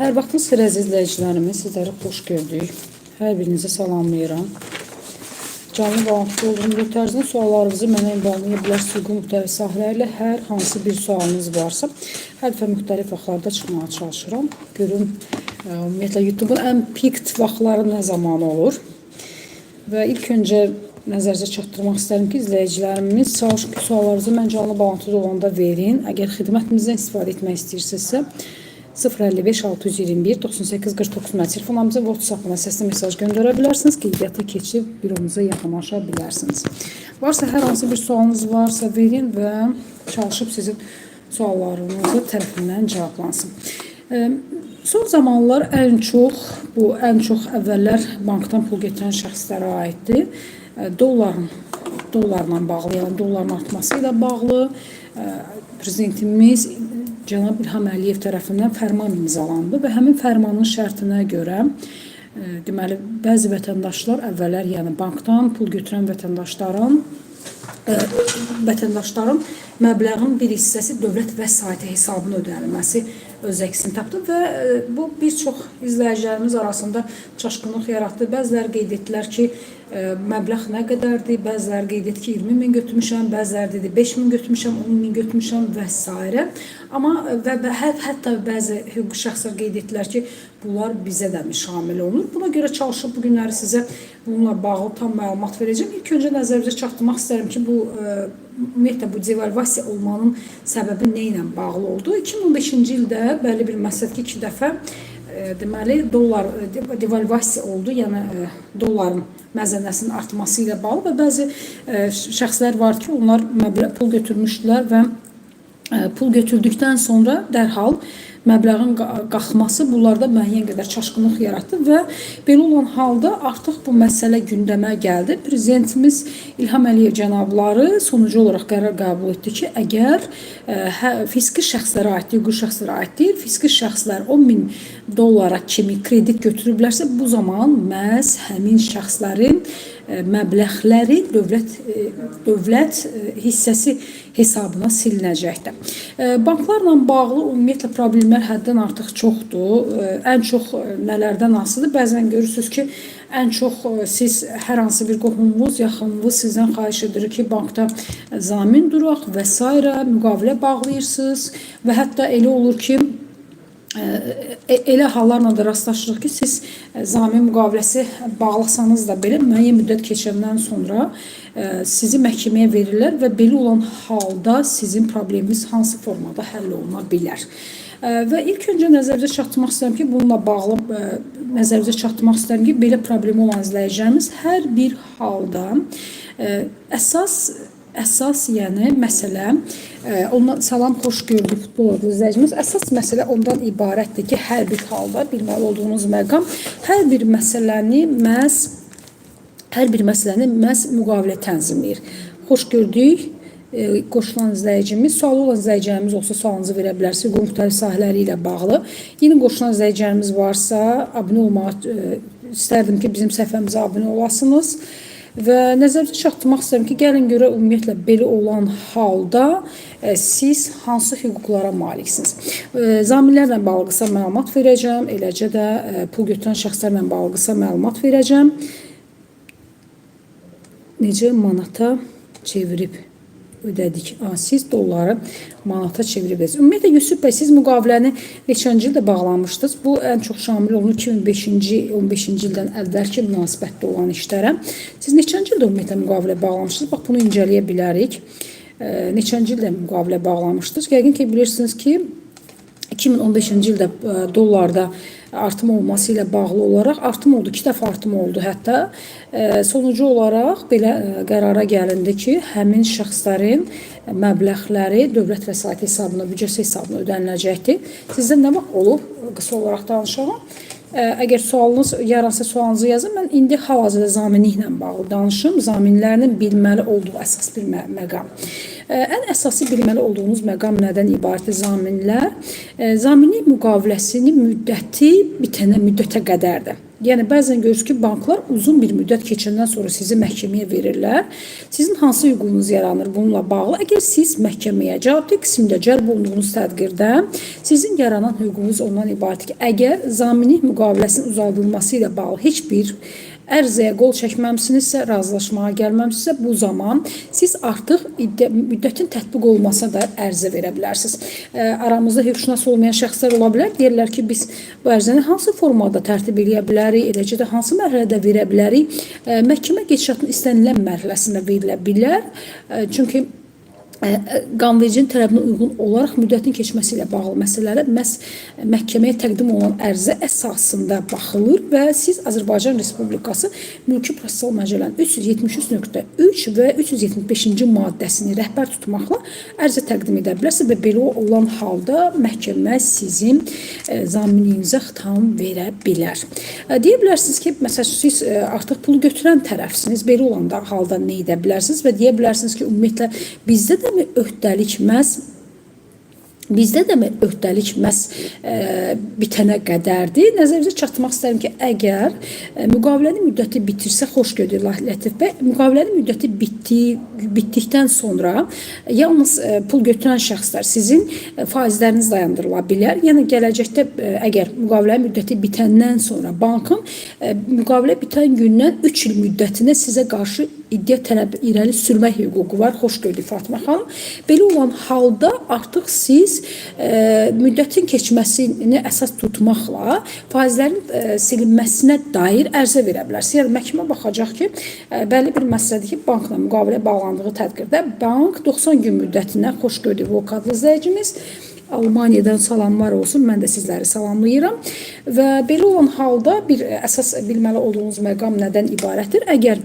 Hər vaxtınız xeyir əziz izləyicilərimiz. Sizləri xoş gördük. Hər birinizi salamlayıram. Canlı bağlantıda olduğum tərzdə suallarınızı mənə ünvanlaya bilərsiniz. Uyğun müxtəlif sahələrlə hər hansı bir sualınız varsa, hər dəfə müxtəlif vaxtlarda çıxmağa çalışıram. Görüm, ə, ümumiyyətlə YouTube-un ən pikt vaxtları nə zaman olur? Və ilk öncə nəzərinizə çatdırmaq istərəm ki, izləyicilərimiz çalışın ki, suallarınızı mən canlı bağlantıda olanda verin. Əgər xidmətimizdən istifadə etmək istəyirsinizsə, 055 621 98 49 nömrə telefonlarımıza WhatsApp-dan səsli mesaj göndərə bilərsiniz. Qeydiyyata keçib büromuza yaxınlaşa bilərsiniz. Varsa hər hansı bir sualınız varsa verin və çalışıb sizin suallarınızı tərəfindən cevaplansın. Ə, Son zamanlar ən çox bu ən çox əvvəllər bankdan pul gətirən şəxslərə aiddir. Dolların dollarla bağlı, yəni dolların artması ilə bağlı prezidentimiz cənab İlham Əliyev tərəfindən fərman imzalandı və həmin fərmanın şərtinə görə ə, deməli bəzi vətəndaşlar əvvəllər, yəni bankdan pul götürən vətəndaşların ə, vətəndaşların məbləğin bir hissəsi dövlət vəsaiti hesabına ödənilməsi öz əksini tapdı və ə, bu bir çox izləyicilərimiz arasında çaşqınlıq yaratdı. Bəziləri qeyd etdilər ki, ə, məbləğ nə qədərdir? Bəziləri qeyd etdi ki, 20 min götürmüşəm, bəziləri dedi 5 min götürmüşəm, 10 min götürmüşəm və s. Amma və, və hə, hətta bəzi hüquqi şəxslər qeyd etdilər ki, bunlar bizə də mi şamil olunur? Buna görə çalışıb bu günləri sizə bununla bağlı tam məlumat verəcəm. İlk öncə nəzərinizə çatdırmaq istərəm ki, bu ümumiyyətlə bu devalvasiya olmanın səbəbi nə ilə bağlı oldu? 2015-ci ildə bəli bir məsələdə iki dəfə e, deməli dollar e, de- devalvasiya oldu. Yəni e, dolların məzənnəsinin artması ilə bağlı və bəzi şəxslər var ki, onlar məbləğ pul götürmüşdülər və pul götürdükdən sonra dərhal məbləğin qa- qalxması bunlarda müəyyən qədər çaşqınlıq yaratdı və belə olan halda artıq bu məsələ gündəmə gəldi. Prezidentimiz İlham Əliyev cənabları sonucu olaraq qərar qəbul etdi ki, əgər ə, hə, fiziki şəxslərə aid, hüquqi şəxslərə aid deyil, fiziki şəxslər 10 min dollara kimi kredit götürüblərsə, bu zaman məhz həmin şəxslərin məbləğləri dövlət ə, dövlət ə, hissəsi hesabına silinəcəkdir. Banklarla bağlı ümumiyyətlə problemlər həddən artıq çoxdur. Ən çox nələrdən asılıdır? Bəzən görürsüz ki, ən çox siz hər hansı bir qohumunuz, yaxınınız sizdən xahiş edir ki, bankda zamin duraq və s. müqavilə bağlayırsınız və hətta elə olur ki, E, elə hallarla da rastlaşırıq ki, siz e, zamin müqaviləsi bağlasanız da belə müəyyən müddət keçəndən sonra e, sizi məhkəməyə verirlər və belə olan halda sizin probleminiz hansı formada həll oluna bilər. E, Və ilk öncə nəzərinizə çatdırmaq istəyirəm ki, bununla bağlı e, nəzərinizə çatdırmaq istəyirəm ki, belə problemi olan izləyicilərimiz hər bir halda e, əsas Əsas yəni məsələ e, ondan salam xoş gördük futbol adlı izləyicimiz. Əsas məsələ ondan ibarətdir ki, hər bir halda bilməli olduğunuz məqam hər bir məsələni məhz hər bir məsələni məhz müqavilə tənzimləyir. Xoş gördük. E, qoşulan izləyicimiz, sualı olan izləyicilərimiz olsa sualınızı verə bilərsiniz. Bu müxtəlif sahələri bağlı. Yeni qoşulan izləyicilərimiz varsa, abunə olmağı e, istərdim ki, bizim səhifəmizə abunə olasınız. Və nəzərinizə çatdırmaq istəyirəm ki, gəlin görə ümumiyyətlə belə olan halda e, siz hansı hüquqlara maliksiniz? E, Zaminlərlə bağlı qısa məlumat verəcəm, eləcə də e, pul götürən şəxslərlə bağlı qısa məlumat verəcəm. Necə manata çevirib ödədik. Siz dolları manata çevirib edəcəksiniz. Ümumiyyətlə Yusuf bəy siz müqaviləni neçənci ildə bağlamışdınız? Bu ən çox şamil olunur 2005-ci 15-ci ildən əvvəlki münasibətdə olan işlərə. Siz neçənci ildə ümumiyyətlə müqavilə bağlamışdınız? Bax bunu incələyə bilərik. Neçənci ildə müqavilə bağlamışdınız? Yəqin ki bilirsiniz ki 2015-ci ildə ə, dollarda artım olması ilə bağlı olaraq artım oldu. 2 dəfə artım oldu hətta. Ə, Sonucu olaraq belə ə, qərara gəlindi ki, həmin şəxslərin məbləğləri dövlət vəsaiti hesabına, büdcəsi hesabına ödəniləcəkdir. Sizdə nə vaxt olub? Qısa olaraq danışaram. Əgər sualınız yaransa sualınızı yazın. Mən indi hal-hazırda zaminliklə bağlı danışım. Zaminlərinin bilməli olduğu əsas bir mə məqam. Ən əsası bilməli olduğunuz məqam nədən ibarətdir zaminlər? Zamini müqaviləsinin müddəti bitənə müddətə qədərdir. Yəni bəzən görürsünüz ki, banklar uzun bir müddət keçəndən sonra sizi məhkəməyə verirlər. Sizin hansı hüququnuz yaranır bununla bağlı? Əgər siz məhkəməyə cavabdeh qismində cəlb olunduğunuz təqdirdə sizin yaranan hüququnuz ondan ibarətdir ki, əgər zamini müqaviləsinin uzadılması ilə bağlı heç bir ərzəyə qol çəkməmisinizsə, razılaşmağa gəlməmisinizsə, bu zaman siz artıq müddətin tətbiq olunmasına da ərizə verə bilərsiniz. Aramızda hüquqşünas olmayan şəxslər ola bilər. Deyirlər ki, biz bu ərizəni hansı formada tərtib edə bilərik, eləcə də hansı mərhələdə verə bilərik? Məhkəmə keçişatının istənilən mərhələsində verilə bilər. Çünki qanvericinin tələbinə uyğun olaraq müddətin keçməsi ilə bağlı məsələlərə məhz məhkəməyə təqdim olunan ərizə əsasında baxılır və siz Azərbaycan Respublikası Mülki Prosessual Məcəllənin 373.3 və 375-ci maddəsini rəhbər tutmaqla ərizə təqdim edə bilərsiniz və belə olan halda məhkəmə sizin e, zaminliyinizə xitam verə bilər. E, deyə bilərsiniz ki, məsələn siz e, artıq pulu götürən tərəfsiniz. Belə olanda halda nə edə bilərsiniz və deyə bilərsiniz ki, ümumiyyətlə bizdə də mi öhdəlik məhz Bizdə də öhdəlik məhz e, bitənə qədərdir. Nəzərinizə çatdırmaq istərəm ki, əgər e, müqavilənin müddəti bitirsə, xoş gördük Lətif bəy, müqavilənin müddəti bitdi, bitdikdən sonra e, yalnız e, pul götürən şəxslər sizin e, faizləriniz dayandırıla bilər. Yəni gələcəkdə e, əgər müqavilənin müddəti bitəndən sonra bankın e, müqavilə bitən gündən 3 il müddətinə sizə qarşı iddia tələb irəli sürmək hüququ var. Xoş gördük Fatimə xanım. Belə olan halda artıq siz e, müddətin keçməsini əsas tutmaqla faizlərin e, silinməsinə dair ərizə verə bilərsiniz. Yəni məhkəmə baxacaq ki, e, bəlli bir məsələdir ki, bankla müqavilə bağlandığı təqdirdə bank 90 gün müddətinə xoş gördük vokatlı izləyicimiz Almaniyadan salamlar olsun. Mən də sizləri salamlayıram. Və belə olan halda bir əsas bilməli olduğunuz məqam nədən ibarətdir? Əgər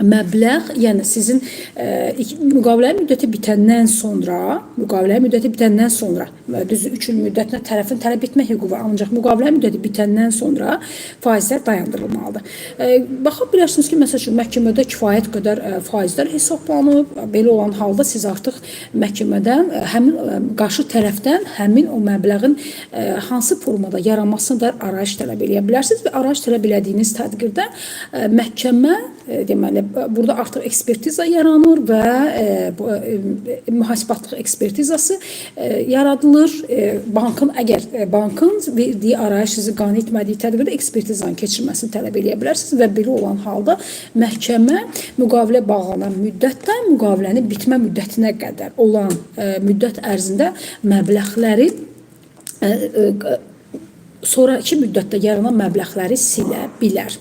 məbləğ, yəni sizin e, müqavilə müddəti bitəndən sonra, müqavilə müddəti bitəndən sonra, düz 3 il müddətinə tərəfin tələb etmə hüququ var, ancaq müqavilə müddəti bitəndən sonra faizlər dayandırılmalıdır. E, baxa bilərsiniz ki, məsəl üçün məhkəmədə kifayət qədər e, faizlər hesablanıb, belə olan halda siz artıq məhkəmədən e, həmin e, qarşı tərəfdən həmin o məbləğin e, hansı formada yaranmasını da arayış tələb edə bilərsiniz və arayış tələb elədiyiniz təqdirdə e, məhkəmə e, deməli burada artıq ekspertiza yaranır və e, bu e, mühasibatlıq ekspertizası e, yaradılır. E, bankın əgər e, bankın verdiyi arayış sizi qane etmədiyi təqdirdə ekspertizanın keçirilməsini tələb edə bilərsiniz və belə olan halda məhkəmə müqavilə bağlanan müddətdən müqavilənin bitmə müddətinə qədər olan e, müddət ərzində məbləğləri sonraki müddətdə yaranan məbləğləri silə bilər.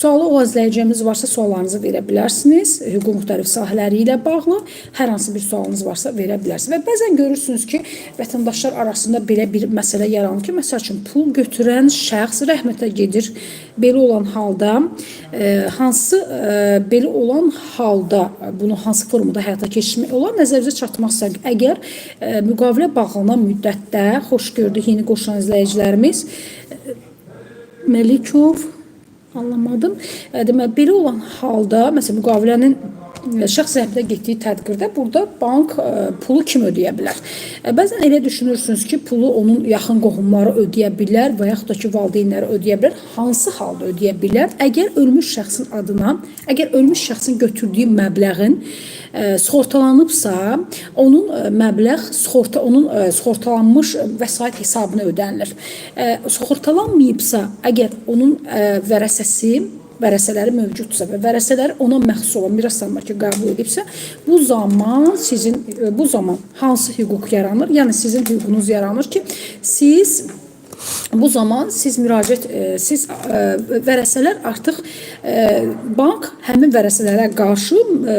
Sualı o izləyəcəyimiz varsa suallarınızı verə bilərsiniz. Hüquq müxtəlif sahələri ilə bağlı hər hansı bir sualınız varsa verə bilərsiniz. Və bəzən görürsünüz ki, vətəndaşlar arasında belə bir məsələ yaranır ki, məsəl üçün pul götürən şəxs rəhmətə gedir. Belə olan halda e, hansı e, belə olan halda bunu hansı formada həyata keçirmək olar? Nəzərinizə istəyirəm. Əgər e, müqavilə bağlanan müddətdə xoş gördük yeni qoşulan izləyicilərimiz Melikov anlamadım. E, Demək belə olan halda məsələn müqavilənin e, şəxs səhvdə getdiyi tədbirdə burada bank e, pulu kim ödəyə bilər? E, Bəzən elə düşünürsünüz ki, pulu onun yaxın qohumları ödəyə bilər və yaxud da ki, valideynləri ödəyə bilər. Hansı halda ödəyə bilər? Əgər ölmüş şəxsin adına, əgər ölmüş şəxsin götürdüyü məbləğin e, sığortalanıbsa, onun məbləğ sığorta onun sığortalanmış vəsait hesabına ödənilir. Sığortalanmayıbsa, əgər onun vərəsəsi vərəsələri mövcudsa və vərəsələri ona məxsus olan miras salmakı qəbul edibsə, bu zaman sizin e, bu zaman hansı hüquq yaranır? Yəni sizin hüququnuz yaranır ki, siz bu zaman siz müraciət e, siz e, vərəsələr artıq e, bank həmin vərəsələrə qarşı e,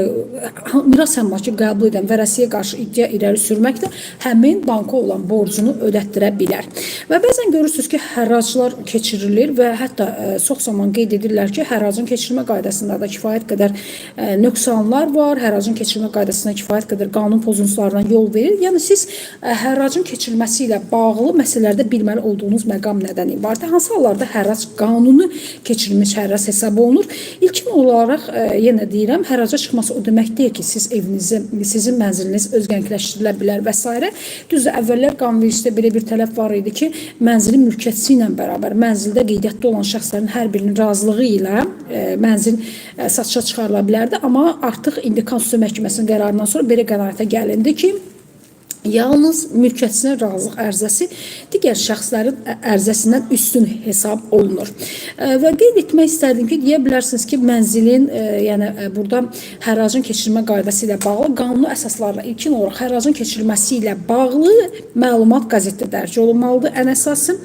miras əmlakı qəbul edən vərəsəyə qarşı iddia irəli sürməklə həmin banka olan borcunu ödətdirə bilər. Və bəzən görürsüz ki, hərraclar keçirilir və hətta e, çox zaman qeyd edirlər ki, hərracın keçirilmə qaydasında da kifayət qədər e, nöqsanlar var, hərracın keçirilmə qaydasına kifayət qədər qanun pozuntularına yol verir. Yəni siz e, hərracın keçirilməsi ilə bağlı məsələlərdə bilməli olduğunuz məqam məqam nədən ibarətdir? Hansı hallarda hərrac qanuni keçirilmiş hərrac hesab olunur? İlkin olaraq e, yenə deyirəm, hərraca çıxması o demək deyil ki, siz evinizi, sizin mənziliniz özgənlikləşdirilə bilər və s. Düzdür, əvvəllər qanunvericidə belə bir tələb var idi ki, mənzilin mülkiyyətçisi ilə bərabər mənzildə qeydiyyatda olan şəxslərin hər birinin razılığı ilə e, mənzil e, satışa çıxarıla bilərdi, amma artıq indi Konstitusiya Məhkəməsinin qərarından sonra belə qənaətə gəlindi ki, Yalnız mülkiyyətçinin razılıq ərizəsi digər şəxslərin ərizəsindən üstün hesab olunur. Və qeyd etmək istərdim ki, deyə bilərsiniz ki, mənzilin, yəni burada hərracın keçirilmə qaydası ilə bağlı qanuni əsaslarla ilkin olaraq hərracın keçirilməsi ilə bağlı məlumat qəzetdə dərc olunmalıdır. Ən əsası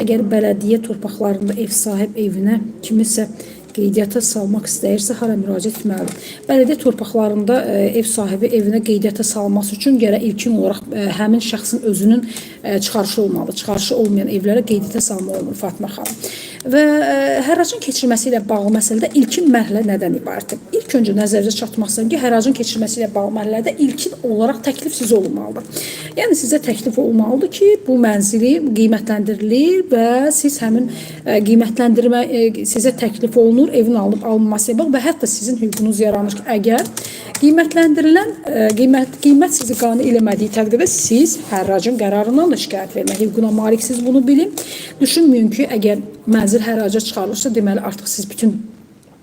əgər bələdiyyə torpaqlarında ev sahib evinə kimisə qeydiyyata salmaq istəyirsə hara müraciət etməlidir? Bələdiyyə torpaqlarında ə, ev sahibi evinə qeydiyyata salması üçün gərək ilkin olaraq ə, həmin şəxsin özünün ə, çıxarışı olmalı. Çıxarışı olmayan evlərə qeydiyyata salma olunur Fatma xanım. Və ə, hərracın keçirilməsi ilə bağlı məsələdə ilkin mərhələ nədən ibarətdir? İlk öncə nəzərinizə çatdırmaq istəyirəm ki, hərracın keçirilməsi ilə bağlı mərhələdə ilkin olaraq təklif sizə olmalıdır. Yəni sizə təklif olmalıdır ki, bu mənzili qiymətləndirilir və siz həmin ə, qiymətləndirmə ə, sizə təklif olunur, evin alınıb alınması ilə bağlı və hətta sizin hüququnuz yaranır ki, əgər qiymətləndirilən qiymət qiymət sizi qane eləmədiyi təqdirdə siz hərracın qərarından da şikayət vermək hüququna maliksiniz. Bunu bilin. Düşünməyin ki, əgər mənzil hərraca çıxarılırsa, deməli artıq siz bütün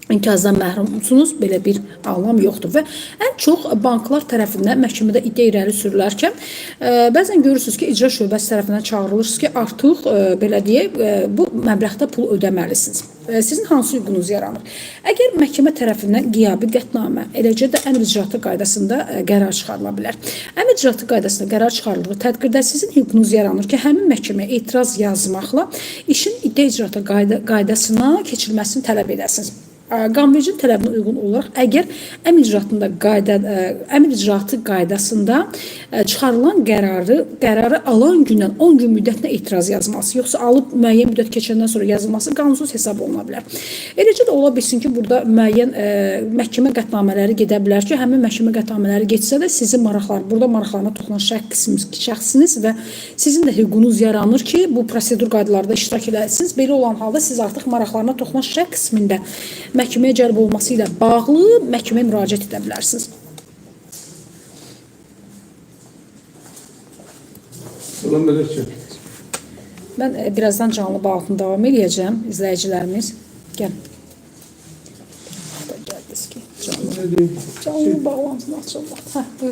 imtiyazdan məhrumsunuz. Belə bir anlam yoxdur və ən çox banklar tərəfindən məhkəmədə iddia irəli sürülərkən ə, bəzən görürsüz ki, icra şöbəsi tərəfindən çağırılırsınız ki, artıq ə, belə deyək, ə, bu məbləğdə pul ödəməlisiniz. Sizin hansı hüququnuz yaranır? Əgər məhkəmə tərəfindən qiyabi qətnamə, eləcə də əmr icraatı qaydasında ə, qərar çıxarıla bilər. Əmr icraatı qaydasında qərar çıxarıldığı təqdirdə sizin hüququnuz yaranır ki, həmin məhkəməyə etiraz yazmaqla işin iddia icraatı qayda, qaydasına keçirilməsini tələb edəsiniz. Qanvericinin tələbinə uyğun olaraq əgər əmr icraatında qayda əmr icraatı qaydasında çıxarılan qərarı qərarı alan gündən 10 gün müddətinə etiraz yazılması, yoxsa alıb müəyyən müddət keçəndən sonra yazılması qanunsuz hesab oluna bilər. Eləcə də ola bilsin ki, burada müəyyən ə, məhkəmə qətnamələri gedə bilər ki, həmin məhkəmə qətnamələri getsə də sizin maraqlar, burada maraqlarına toxunan şəxsiniz, şəxsiniz və sizin də hüququnuz yaranır ki, bu prosedur qaydalarda iştirak edəsiniz. Belə olan halda siz artıq maraqlarına toxunan şəxs qismində məhkəməyə cəlb olması ilə bağlı məhkəməyə müraciət edə bilərsiniz. Salam Melekçe. Mən e, birazdan canlı bağlantını davam edəcəm izləyicilərimiz. Gəl. Canlı, canlı bağlantını açırlar. Hə, buyurun.